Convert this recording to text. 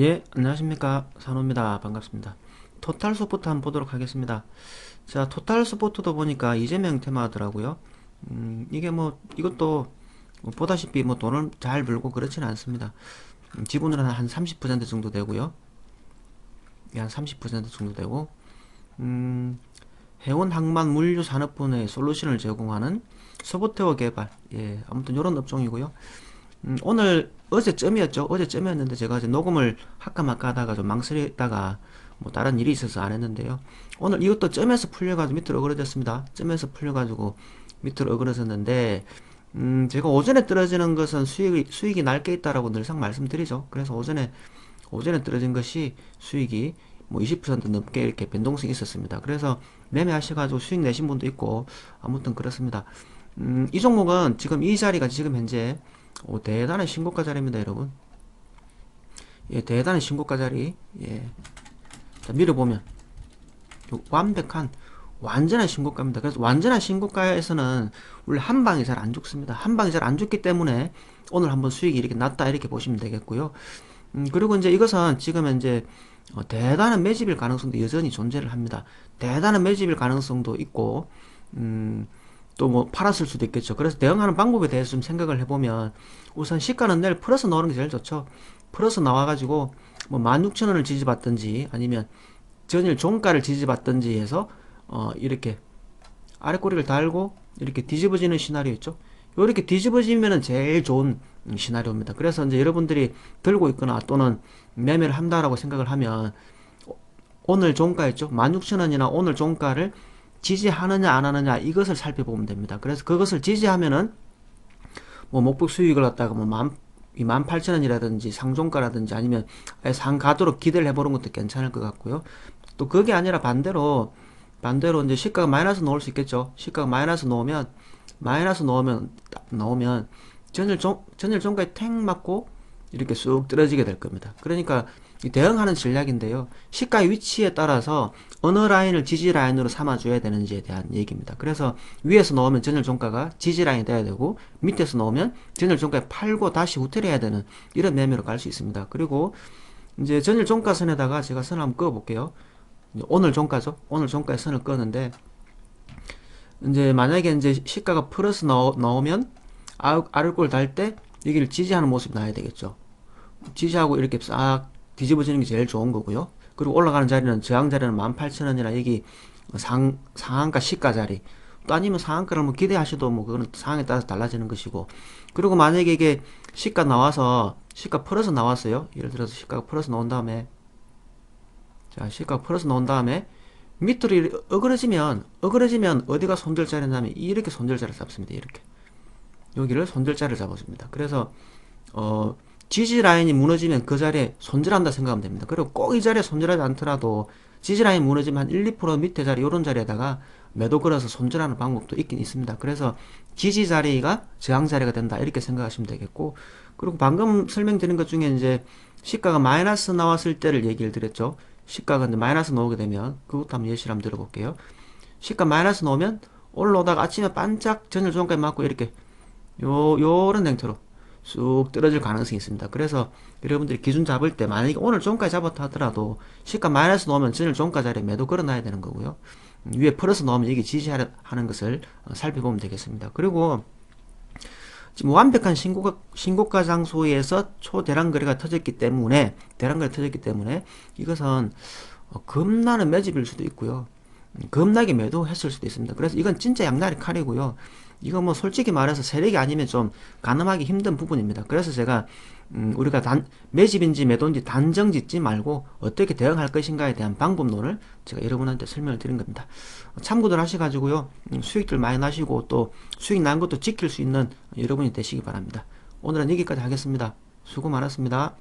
예, 안녕하십니까. 산호입니다. 반갑습니다. 토탈 소포트 한번 보도록 하겠습니다. 자, 토탈 소포트도 보니까 이재명 테마더라고요. 음, 이게 뭐, 이것도 뭐 보다시피 뭐 돈을 잘 벌고 그렇지는 않습니다. 음, 지분은 한 30% 정도 되고요. 예, 한30% 정도 되고, 음, 해운 항만 물류 산업분야의 솔루션을 제공하는 소프트웨어 개발. 예, 아무튼 이런 업종이고요. 음, 오늘 어제쯤이었죠. 어제쯤이었는데 제가 이제 녹음을 할까 말까 하다가 좀 망설이다가 뭐 다른 일이 있어서 안 했는데요. 오늘 이것도 점에서 풀려가지고 밑으로 어그러졌습니다. 점에서 풀려가지고 밑으로 어그러졌는데 음, 제가 오전에 떨어지는 것은 수익이 수익이 날게 있다라고 늘상 말씀드리죠. 그래서 오전에 오전에 떨어진 것이 수익이 뭐 20% 넘게 이렇게 변동성이 있었습니다. 그래서 매매하셔가지고 수익 내신 분도 있고 아무튼 그렇습니다. 음, 이 종목은 지금 이 자리가 지금 현재 오, 대단한 신고가 자리입니다, 여러분. 예, 대단한 신고가 자리. 예. 자, 밀어보면. 요 완벽한, 완전한 신고가입니다. 그래서 완전한 신고가에서는 원래 한 방이 잘 안 죽습니다. 한 방이 잘 안 죽기 때문에 오늘 한번 수익이 이렇게 났다, 이렇게 보시면 되겠고요. 음, 그리고 이제 이것은 지금 이제 어, 대단한 매집일 가능성도 여전히 존재를 합니다. 대단한 매집일 가능성도 있고, 음, 또 뭐 팔았을 수도 있겠죠. 그래서 대응하는 방법에 대해서 좀 생각을 해보면 우선 시가는 내일 플러스 나오는 게 제일 좋죠. 플러스 나와가지고 뭐 16,000원을 지지받든지 아니면 전일 종가를 지지받든지 해서 어 이렇게 아래 꼬리를 달고 이렇게 뒤집어지는 시나리오 있죠. 이렇게 뒤집어지면은 제일 좋은 시나리오입니다. 그래서 이제 여러분들이 들고 있거나 또는 매매를 한다라고 생각을 하면 오늘 종가였죠. 16,000원이나 오늘 종가를 지지하느냐 안 하느냐 이것을 살펴보면 됩니다. 그래서 그것을 지지하면은 뭐 목표 수익을 갖다가 뭐 만, 18,000원이라든지 상종가라든지 아니면 상 가도록 기대를 해보는 것도 괜찮을 것 같고요. 또 그게 아니라 반대로 반대로 이제 시가가 마이너스 놓을 수 있겠죠. 시가가 마이너스 놓으면 마이너스 놓으면 나오면 전일 종 전일 종가에 탱 맞고 이렇게 쑥 떨어지게 될 겁니다. 그러니까 대응하는 전략인데요. 시가의 위치에 따라서 어느 라인을 지지 라인으로 삼아줘야 되는지에 대한 얘기입니다. 그래서 위에서 넣으면 전일 종가가 지지 라인이 돼야 되고 밑에서 넣으면 전일 종가에 팔고 다시 후퇴해야 되는 이런 매매로 갈 수 있습니다. 그리고 이제 전일 종가선에다가 제가 선을 한번 그어 볼게요. 오늘 종가죠. 오늘 종가에 선을 끄는데 이제 만약에 이제 시가가 플러스 넣, 넣으면 아랫골 달 때 여기를 지지하는 모습이 나야 되겠죠. 지지하고 이렇게 싹 뒤집어지는 게 제일 좋은 거고요. 그리고 올라가는 자리는 저항 자리는 18,000원이나 여기 상, 상한가 시가 자리 또 아니면 상한가를 뭐 기대하셔도 뭐 그거는 상황에 따라서 달라지는 것이고 그리고 만약에 이게 시가 나와서 시가 플러스 나왔어요. 예를 들어서 시가가 플러스 나온 다음에 자 시가 플러스 나온 다음에 밑으로 어그러지면 어그러지면 어디가 손절 자리냐면 이렇게 손절자를 잡습니다. 이렇게 여기를 손절자를 잡아줍니다. 그래서 어 지지 라인이 무너지면 그 자리에 손절한다 생각하면 됩니다. 그리고 꼭 이 자리에 손절하지 않더라도 지지 라인 무너지면 한 1, 2% 밑에 자리 이런 자리에다가 매도 걸어서 손절하는 방법도 있긴 있습니다. 그래서 지지 자리가 저항 자리가 된다 이렇게 생각하시면 되겠고 그리고 방금 설명드린 것 중에 이제 시가가 마이너스 나왔을 때를 얘기를 드렸죠. 시가가 이제 마이너스 나오게 되면 그것도 한번 예시를 한번 들어볼게요. 시가 마이너스 나오면 올라오다가 아침에 반짝 전일 종가에 맞고 이렇게 요 요런 행태로 쑥 떨어질 가능성이 있습니다. 그래서 여러분들이 기준 잡을 때 만약에 오늘 종가 잡았다 하더라도 시가 마이너스 넣으면 전일 종가 자리에 매도 걸어놔야 되는 거고요. 위에 플러스 넣으면 이게 지지하는 것을 어, 살펴보면 되겠습니다. 그리고 지금 완벽한 신고가, 신고가 장소에서 초대량 거래가 터졌기 때문에 대량 거래 터졌기 때문에 이것은 어, 겁나는 매집일 수도 있고요. 겁나게 매도했을 수도 있습니다. 그래서 이건 진짜 양날의 칼이고요. 이거 뭐 솔직히 말해서 세력이 아니면 좀 가늠하기 힘든 부분입니다. 그래서 제가 음 우리가 단 매집인지 매도인지 단정 짓지 말고 어떻게 대응할 것인가에 대한 방법론을 제가 여러분한테 설명을 드린 겁니다. 참고들 하셔가지고요 음, 수익들 많이 나시고 또 수익 난 것도 지킬 수 있는 여러분이 되시기 바랍니다. 오늘은 여기까지 하겠습니다. 수고 많았습니다.